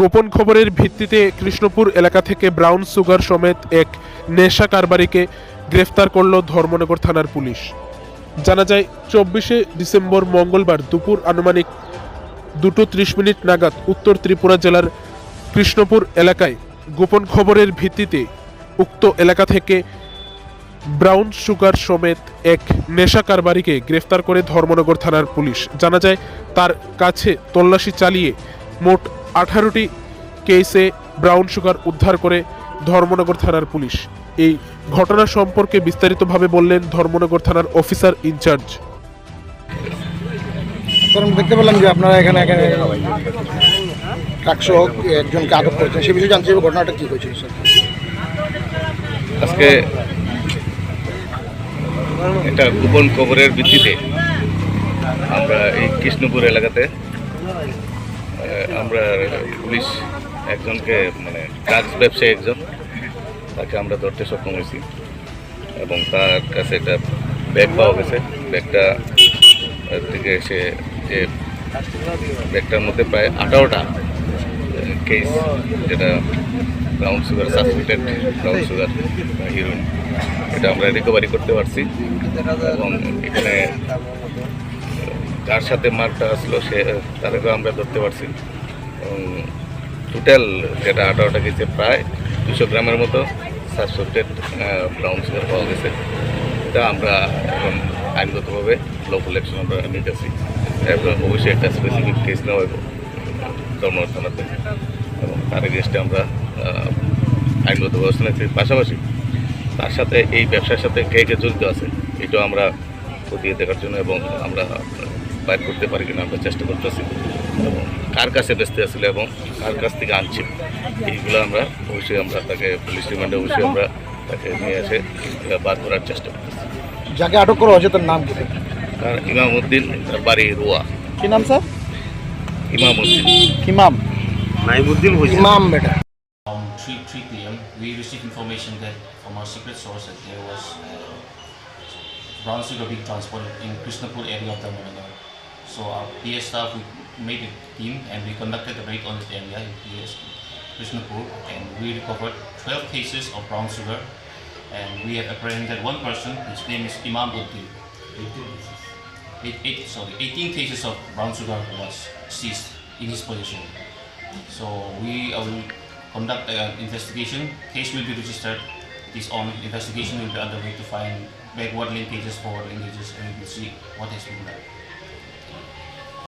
গোপন খবরের ভিত্তিতে কৃষ্ণপুর এলাকা থেকে ব্রাউন সুগার সমেত এক নেশা কারবারিকে গ্রেফতার করল ধর্মনগর থানার পুলিশ। জানা যায়, চব্বিশে ডিসেম্বর মঙ্গলবার দুপুর আনুমানিক দুটো ত্রিশ মিনিট নাগাদ উত্তর ত্রিপুরা জেলার কৃষ্ণপুর এলাকায় গোপন খবরের ভিত্তিতে উক্ত এলাকা থেকে ব্রাউন সুগার সমেত এক নেশা কারবারিকে গ্রেফতার করে ধর্মনগর থানার পুলিশ। জানা যায়, তার কাছে তল্লাশি চালিয়ে মোট আঠারোটি কেসে ব্রাউন সুগার উদ্ধার করে ধর্মনগর থানার পুলিশ। এই ঘটনা সম্পর্কে বিস্তারিতভাবে বললেন ধর্মনগর থানার অফিসার ইনচার্জ। আমি দেখতে পেলাম যে আপনারা এখানে এখানে কাকসহ একজনকে আটক করেছেন। সে বিষয়ে জানতে চাইব ঘটনাটা কী হয়েছিল স্যার? আজকে একটা গোপন খবরের ভিত্তিতে আমরা এই কৃষ্ণপুর এলাকাতে আমরা পুলিশ একজনকে মানে ড্রাগস ব্যবসায়ী একজন, তাকে আমরা ধরতে সক্ষম হয়েছি। এবং তার কাছে একটা ব্যাগ পাওয়া গেছে। ব্যাগটা থেকে সে, যে ব্যাগটার মধ্যে প্রায় আঠারোটা কেস যেটা brown sugar suspected brown sugar heroin এটা আমরা রিকভারি করতে পারছি। এবং এখানে যার সাথে মার্কটা আসলো, সে তাদেরকে আমরা ধরতে পারছি। এবং টোটাল যেটা আঠারোটা গেছে, প্রায় দুশো গ্রামের মতো সাসপেক্টেড ব্রাউন সুগার পাওয়া গেছে। এটা আমরা এখন আইনগতভাবে লফুল অ্যাকশন আমরা নিতেছি। এরপর অবশ্যই একটা স্পেসিফিক কেস নেওয়া হবে ধর্মনাথ থানাতে। এবং তার এগেস্টে আমরা আইনগত ব্যবস্থা নিচ্ছি পাশাপাশি তার সাথে এই ব্যবসার সাথে কে কে জড়িত আছে, এটাও আমরা খতিয়ে দেখার জন্য এবং আমরা বাইর করতে পারি কিনা আমরা চেষ্টা করতেছি। এবং কার কাছে বেচতে আসলে এবং কার কাছ থেকে আনছি এইগুলো আমরা অবশ্যই আমরা তাকে পুলিশ রিমান্ডে অবশ্যই আমরা তাকে নিয়ে এসে বার করার চেষ্টা করতেছি। যাকে আটক করা হয়েছে তার নাম কি? তার ইমামউদ্দিন তার বাড়ি রোয়া। কি নাম স্যার? ইমামউদ্দিন। ইমাম। নাইমুদ্দিন ইমাম বেটা। Around 3, 3 p.m., we received information that from our secret source that there was uh, brown sugar being transported in Krishnapur area of Dharmanagar. So our PS staff we made a team and we conducted a raid on the area in PS Krishnapur and we recovered 12 cases of brown sugar and we have apprehended one person. His name is Imam Uddin. 18 eight, sorry, 18 cases of brown sugar was seized in his possession. So we uh, will conduct an investigation. Case will be registered. This on investigation will be underway to find backward linkages, forward linkages, and we will see what has been done.